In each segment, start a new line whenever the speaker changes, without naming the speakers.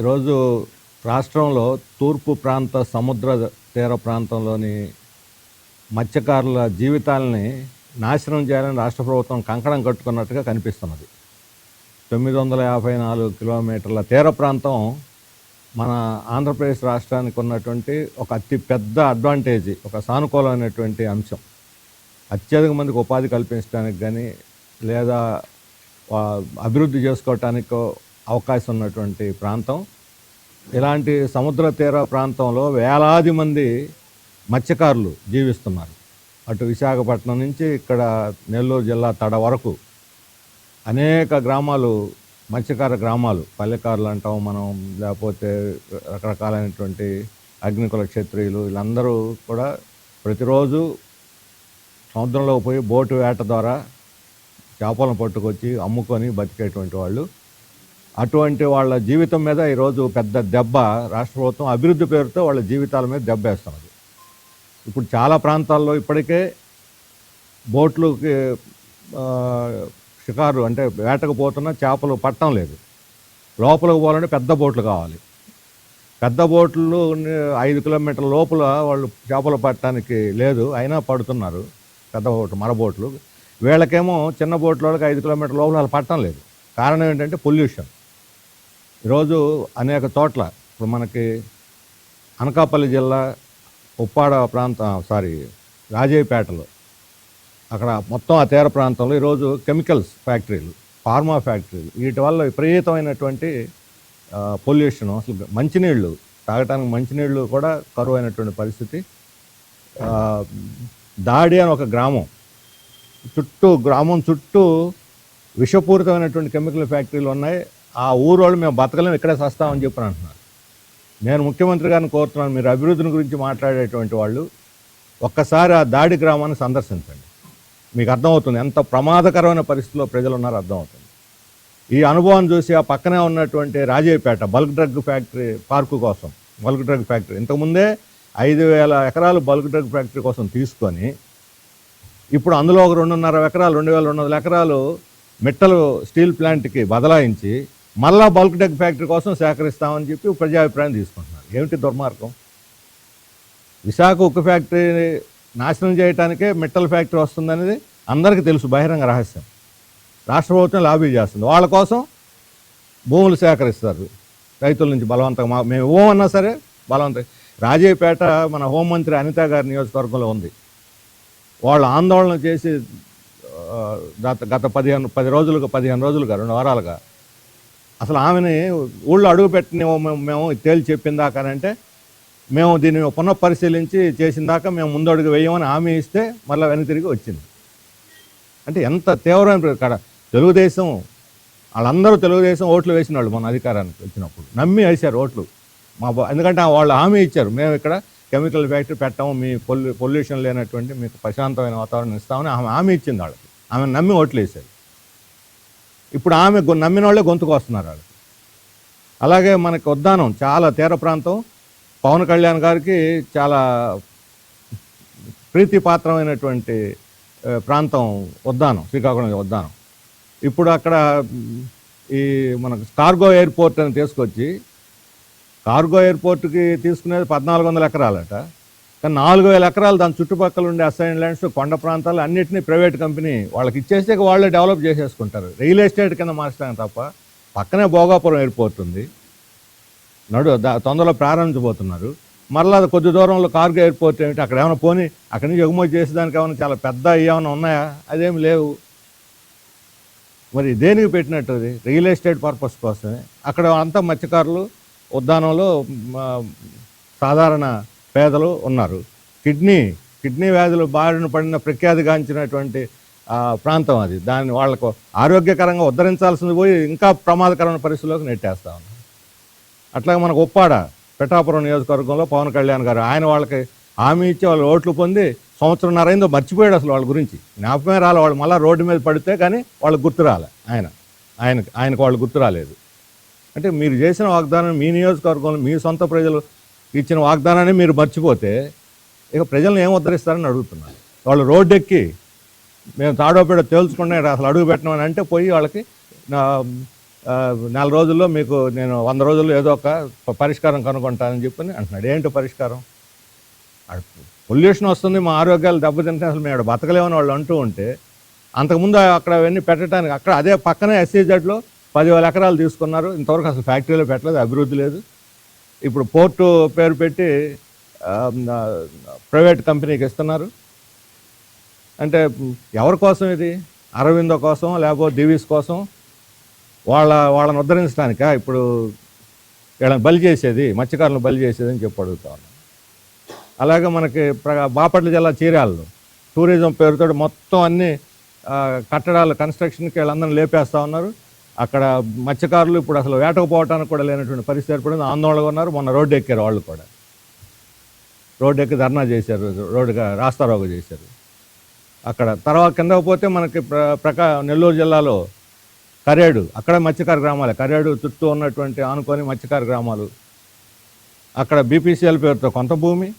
ఈరోజు రాష్ట్రంలో తూర్పు ప్రాంత సముద్ర తీర ప్రాంతంలోని మత్స్యకారుల జీవితాలని నాశనం చేయాలని రాష్ట్ర ప్రభుత్వం కంకణం కట్టుకున్నట్టుగా కనిపిస్తున్నది. తొమ్మిది వందల యాభై నాలుగు కిలోమీటర్ల తీర ప్రాంతం మన ఆంధ్రప్రదేశ్ రాష్ట్రానికి ఉన్నటువంటి ఒక అతి పెద్ద అడ్వాంటేజ్ ఒక సానుకూలమైనటువంటి అంశం. అత్యధిక మందికి ఉపాధి కల్పించడానికి కానీ లేదా అభివృద్ధి చేసుకోవటానికో అవకాశం ఉన్నటువంటి ప్రాంతం. ఇలాంటి సముద్ర తీర ప్రాంతంలో వేలాది మంది మత్స్యకారులు జీవిస్తున్నారు. అటు విశాఖపట్నం నుంచి ఇక్కడ నెల్లూరు జిల్లా తడ వరకు అనేక గ్రామాలు మత్స్యకార గ్రామాలు పల్లెకారులు అంటాం మనం లేకపోతే రకరకాలైనటువంటి అగ్నికుల క్షత్రియులు వీళ్ళందరూ కూడా ప్రతిరోజు సముద్రంలో పోయి బోటు వేట ద్వారా చేపలను పట్టుకొచ్చి అమ్ముకొని బతికేటువంటి వాళ్ళు. అటువంటి వాళ్ళ జీవితం మీద ఈరోజు పెద్ద దెబ్బ రాష్ట్ర ప్రభుత్వం అభివృద్ధి పేరుతో వాళ్ళ జీవితాల మీద దెబ్బ వేస్తున్నది ఇప్పుడు చాలా ప్రాంతాల్లో ఇప్పటికే బోట్లుకి షికారు అంటే వేటకు పోతున్న చేపలు పట్టడం లేదు. లోపలికి పోవాలంటే పెద్ద బోట్లు కావాలి. పెద్ద బోట్లు ఐదు కిలోమీటర్ల లోపల వాళ్ళు చేపలు పట్టడానికి లేదు అయినా పడుతున్నారు పెద్ద బోట్లు మర బోట్లు. వీళ్ళకేమో చిన్న బోట్ల వాళ్ళకి ఐదు కిలోమీటర్ల లోపల వాళ్ళు పట్టడం లేదు. కారణం ఏంటంటే పొల్యూషన్. ఈరోజు అనేక చోట్ల ఇప్పుడు మనకి అనకాపల్లి జిల్లా ఉప్పాడ ప్రాంతం సారీ రాజయ్యపేటలో అక్కడ మొత్తం ఆ తీర ప్రాంతంలో ఈరోజు కెమికల్స్ ఫ్యాక్టరీలు ఫార్మా ఫ్యాక్టరీలు వీటి వల్ల విపరీతమైనటువంటి పొల్యూషన్ అసలు మంచినీళ్ళు తాగటానికి మంచినీళ్ళు కూడా కరువు అయినటువంటి పరిస్థితి దాడి అని ఒక గ్రామం చుట్టూ గ్రామం చుట్టూ విషపూరితమైనటువంటి కెమికల్ ఫ్యాక్టరీలు ఉన్నాయి. ఆ ఊరోళ్ళు మేము బతకలేము ఇక్కడే సస్తామని చెప్పని అంటున్నారు. నేను ముఖ్యమంత్రి గారిని కోరుతున్నాను మీరు అభివృద్ధిని గురించి మాట్లాడేటువంటి వాళ్ళు ఒక్కసారి ఆ దాడి గ్రామాన్ని సందర్శించండి. మీకు అర్థమవుతుంది ఎంత ప్రమాదకరమైన పరిస్థితిలో ప్రజలు ఉన్నారో అర్థమవుతుంది. ఈ అనుభవం చూసి ఆ పక్కనే ఉన్నటువంటి Rajayyapeta bulk drug factory park కోసం బల్క్ డ్రగ్ ఫ్యాక్టరీ ఇంతకుముందే ఐదు వేల ఎకరాలు బల్క్ డ్రగ్ ఫ్యాక్టరీ కోసం తీసుకొని ఇప్పుడు అందులో ఒక రెండున్నర ఎకరాలు రెండు వేల రెండు వందల ఎకరాలు మిట్టలు స్టీల్ ప్లాంట్కి బదలాయించి మళ్ళా బల్క్ డ్రగ్ ఫ్యాక్టరీ కోసం సేకరిస్తామని చెప్పి ప్రజాభిప్రాయం తీసుకుంటున్నారు. ఏమిటి దుర్మార్గం? విశాఖ ఉక్కు ఫ్యాక్టరీ నాశనం చేయడానికే మెటల్ ఫ్యాక్టరీ వస్తుందనేది అందరికీ తెలుసు బహిరంగ రహస్యం. రాష్ట్ర ప్రభుత్వం లాబీ చేస్తుంది. వాళ్ళ కోసం భూములు సేకరిస్తారు. రైతుల నుంచి బలవంతంగా మేము ఇవ్వమన్నా సరే బలవంతం రాజయ్యపేట మన హోంమంత్రి అనిత గారి నియోజకవర్గంలో ఉంది. వాళ్ళు ఆందోళన చేసి గత గత పదిహేను పది రోజులుగా పదిహేను రోజులుగా రెండు వారాలుగా అసలు ఆమెని ఊళ్ళో అడుగు పెట్టినేమో మేము తేల్చి చెప్పిన దాకా అంటే మేము దీన్ని పునఃపరిశీలించి చేసిన దాకా మేము ముందడుగు వేయమని హామీ ఇస్తే మళ్ళీ వెనక తిరిగి వచ్చింది. అంటే ఎంత తీవ్రమైన ప్ర- కాడ తెలుగుదేశం వాళ్ళందరూ తెలుగుదేశం ఓట్లు వేసిన వాళ్ళు మన అధికారానికి వచ్చినప్పుడు. నమ్మి వేశారు ఓట్లు. మా ఎందుకంటే వాళ్ళు హామీ ఇచ్చారు. మేము ఇక్కడ కెమికల్ ఫ్యాక్టరీ పెట్టాము మీ పొల్యూ పొల్యూషన్ లేనటువంటి మీకు ప్రశాంతమైన వాతావరణం ఇస్తామని ఆమె హామీ ఇచ్చింది వాళ్ళకి. ఆమె నమ్మి ఓట్లు వేశారు. ఇప్పుడు ఆమె నమ్మిన వాళ్ళే గొంతుకు వస్తున్నారు వాళ్ళు. అలాగే మనకి ఉద్దానం చాలా తీర ప్రాంతం. పవన్ కళ్యాణ్ గారికి చాలా ప్రీతిపాత్రమైనటువంటి ప్రాంతం ఉద్దానం శ్రీకాకుళం ఉద్దానం. ఇప్పుడు అక్కడ ఈ మనకు కార్గో ఎయిర్పోర్ట్ అని తీసుకొచ్చి కార్గో ఎయిర్పోర్ట్కి తీసుకునేది పద్నాలుగు వందల ఎకరాలట. కానీ నాలుగు వేల ఎకరాలు దాని చుట్టుపక్కల ఉండే అసైన్ ల్యాండ్స్ కొండ ప్రాంతాలు అన్నింటినీ ప్రైవేట్ కంపెనీ వాళ్ళకి ఇచ్చేస్తే వాళ్ళే డెవలప్ చేసేసుకుంటారు. రియల్ ఎస్టేట్ కింద మార్చడానికి తప్ప పక్కనే భోగాపురం ఎయిర్పోర్ట్ ఉంది. నడు తొందరలో ప్రారంభించబోతున్నారు. మరలా అది కొద్ది దూరంలో కార్గో ఎయిర్పోర్ట్ ఏమిటి? అక్కడ ఏమైనా పోనీ అక్కడి నుంచి ఎగుమతి చేసేదానికి ఏమైనా చాలా పెద్ద ఏమైనా ఉన్నాయా? అదేమి లేవు. మరి దేనికి పెట్టినట్టు అది? రియల్ ఎస్టేట్ పర్పస్ కోసమే. అక్కడ అంతా మత్స్యకారులు ఉద్యానంలో సాధారణ పేదలు ఉన్నారు. కిడ్నీ కిడ్నీ వ్యాధులు బారిన పడిన ప్రఖ్యాతిగాంచినటువంటి ప్రాంతం అది. దాన్ని వాళ్ళకు ఆరోగ్యకరంగా ఉద్ధరించాల్సింది పోయి ఇంకా ప్రమాదకరమైన పరిస్థితుల్లోకి నెట్టేస్తా ఉన్నారు. అట్లాగే మనకు ఉప్పాడ పిఠాపురం నియోజకవర్గంలో పవన్ కళ్యాణ్ గారు ఆయన వాళ్ళకి హామీ ఇచ్చి వాళ్ళు ఓట్లు పొంది సంవత్సరంన్నర అయిందో మర్చిపోయాడు అసలు వాళ్ళ గురించి. జ్ఞాపకమే రాలే వాళ్ళు మళ్ళీ రోడ్డు మీద పడితే కానీ వాళ్ళకి గుర్తు రాలే ఆయన. ఆయనకి ఆయనకు వాళ్ళు గుర్తు రాలేదు. అంటే మీరు చేసిన వాగ్దానం మీ నియోజకవర్గంలో మీ సొంత ప్రజలు ఇచ్చిన వాగ్దానాన్ని మీరు మర్చిపోతే ఇక ప్రజలను ఏం ఉద్ధరిస్తారని అడుగుతున్నారు. వాళ్ళు రోడ్డు ఎక్కి మేము తాడోపేడ తేల్చుకునే అసలు అడుగు పెట్టినామని అంటే పోయి వాళ్ళకి నా నెల రోజుల్లో మీకు నేను వంద రోజుల్లో ఏదో ఒక పరిష్కారం కనుగొంటానని చెప్పని అంటున్నాడు. ఏంటి పరిష్కారం? పొల్యూషన్ వస్తుంది మా ఆరోగ్యాలు దెబ్బతింటే అసలు మేము బతకలేమని వాళ్ళు అంటూ ఉంటే అంతకుముందు అక్కడ అవన్నీ పెట్టడానికి అక్కడ అదే పక్కనే ఎస్సీజెడ్లో పదివేల ఎకరాలు తీసుకున్నారు. ఇంతవరకు అసలు ఫ్యాక్టరీలో పెట్టలేదు అభివృద్ధి లేదు. ఇప్పుడు పోర్టు పేరు పెట్టి ప్రైవేట్ కంపెనీకి ఇస్తున్నారు. అంటే ఎవరి కోసం ఇది? అరవిందో కోసం లేకపోతే దివీస్ కోసం? వాళ్ళ వాళ్ళని ఉద్ధరించడానిక? ఇప్పుడు వీళ్ళని బలి చేసేది మత్స్యకారులను బలి చేసేది అని చెప్పి అడుగుతా ఉన్నాను అలాగే మనకి బాపట్ల జిల్లా చీరాల్లో టూరిజం పేరుతో మొత్తం అన్ని కట్టడాలు కన్స్ట్రక్షన్కి వీళ్ళందరినీ లేపేస్తూ ఉన్నారు. అక్కడ మత్స్యకారులు ఇప్పుడు అసలు వేటకపోవటానికి కూడా లేనటువంటి పరిస్థితి ఏర్పడింది. ఆందోళనగా ఉన్నారు. మొన్న రోడ్డు ఎక్కారు వాళ్ళు కూడా. రోడ్డు ఎక్కి ధర్నా చేశారు. రోడ్డుగా రాస్తారోగ చేశారు. అక్కడ తర్వాత కింద పోతే మనకి ప్ర ప్రకా నెల్లూరు జిల్లాలో కరేడు అక్కడ మత్స్యకార గ్రామాలే. కరేడు చుట్టూ ఉన్నటువంటి ఆనుకొని మత్స్యకార గ్రామాలు. అక్కడ బీపీసీఎల్ పేరుతో కొంత భూమి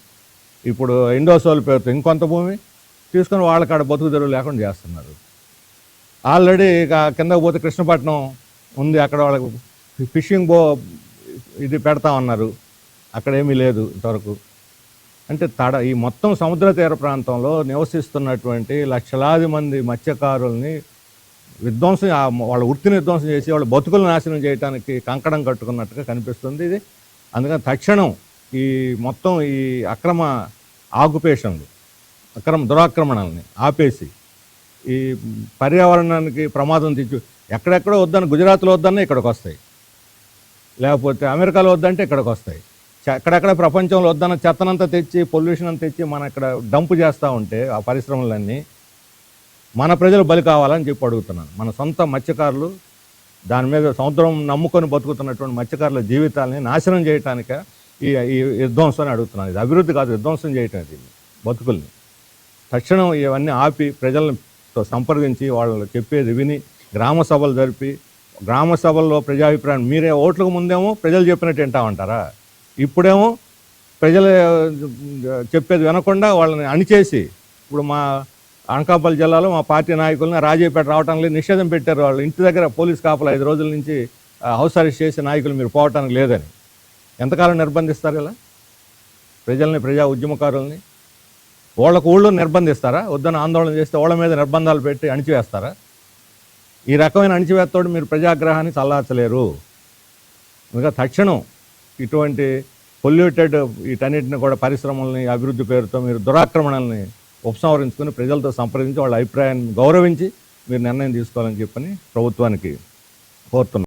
ఇప్పుడు ఇండోసోల్ పేరుతో ఇంకొంత భూమి తీసుకొని వాళ్ళకాడ బతుకు తెరువు లేకుండా చేస్తున్నారు. ఆల్రెడీ ఇక కిందకు పోతే కృష్ణపట్నం ఉంది అక్కడ వాళ్ళకి ఫిషింగ్ బో ఇది పెడతా ఉన్నారు. అక్కడ ఏమీ లేదు ఇంతవరకు. అంటే తడ ఈ మొత్తం సముద్ర తీర ప్రాంతంలో నివసిస్తున్నటువంటి లక్షలాది మంది మత్స్యకారుల్ని విధ్వంసం వాళ్ళ వృత్తిని విధ్వంసం చేసి వాళ్ళ బతుకులు నాశనం చేయడానికి కంకణం కట్టుకున్నట్టుగా కనిపిస్తుంది ఇది. అందుకని తక్షణం ఈ మొత్తం ఈ అక్రమ ఆకుపేషన్లు అక్రమ దురాక్రమణల్ని ఆపేసి ఈ పర్యావరణానికి ప్రమాదం తెచ్చు ఎక్కడెక్కడ వద్దని గుజరాత్లో వద్దన్నా ఇక్కడికి వస్తాయి. లేకపోతే అమెరికాలో వద్దంటే ఇక్కడికి వస్తాయి. ఎక్కడెక్కడ ప్రపంచంలో వద్దన్న చెత్తనంతా తెచ్చి పొల్యూషన్ అంతా తెచ్చి మన ఇక్కడ డంపు చేస్తూ ఉంటే ఆ పరిశ్రమలన్నీ మన ప్రజలు బలి కావాలని చెప్పి అడుగుతున్నాను. మన సొంత మత్స్యకారులు దాని మీద సముద్రం నమ్ముకొని బతుకుతున్నటువంటి మత్స్యకారుల జీవితాలని నాశనం చేయటానిక ఈ ఈ విధ్వంసం అడుగుతున్నాను. ఇది అభివృద్ధి కాదు విధ్వంసం చేయటం దీన్ని బతుకుల్ని. తక్షణం ఇవన్నీ ఆపి ప్రజలను సంప్రదించి వాళ్ళు చెప్పేది విని గ్రామ సభలు జరిపి గ్రామ సభల్లో ప్రజాభిప్రాయం మీరే ఓట్లకు ముందేమో ప్రజలు చెప్పినట్టు వింటామంటారా? ఇప్పుడేమో ప్రజలు చెప్పేది వినకుండా వాళ్ళని అణిచేసి ఇప్పుడు మా అనకాపల్లి జిల్లాలో మా పార్టీ నాయకులను రాజీపేట రావటం లేదు నిషేధం పెట్టారు. వాళ్ళు ఇంటి దగ్గర పోలీస్ కాపలు ఐదు రోజుల నుంచి హౌస్ అరెస్ట్ చేసి నాయకులు మీరు పోవటానికి లేదని. ఎంతకాలం నిర్బంధిస్తారు ఇలా? ప్రజల్ని ప్రజా ఉద్యమకారుల్ని? వాళ్ళకు ఊళ్ళో నిర్బంధిస్తారా? వద్దని ఆందోళన చేస్తే వాళ్ళ మీద నిర్బంధాలు పెట్టి అణిచివేస్తారా? ఈ రకమైన అణిచివేత్తోడు మీరు ప్రజాగ్రహాన్ని చల్లార్చలేరు. ఇంకా తక్షణం ఇటువంటి పొల్యూటెడ్ వీటన్నిటిని కూడా పరిశ్రమల్ని అభివృద్ధి పేరుతో మీరు దురాక్రమణల్ని ఉపసంహరించుకొని ప్రజలతో సంప్రదించి వాళ్ళ అభిప్రాయాన్ని గౌరవించి మీరు నిర్ణయం తీసుకోవాలని చెప్పని ప్రభుత్వానికి కోరుతున్నాను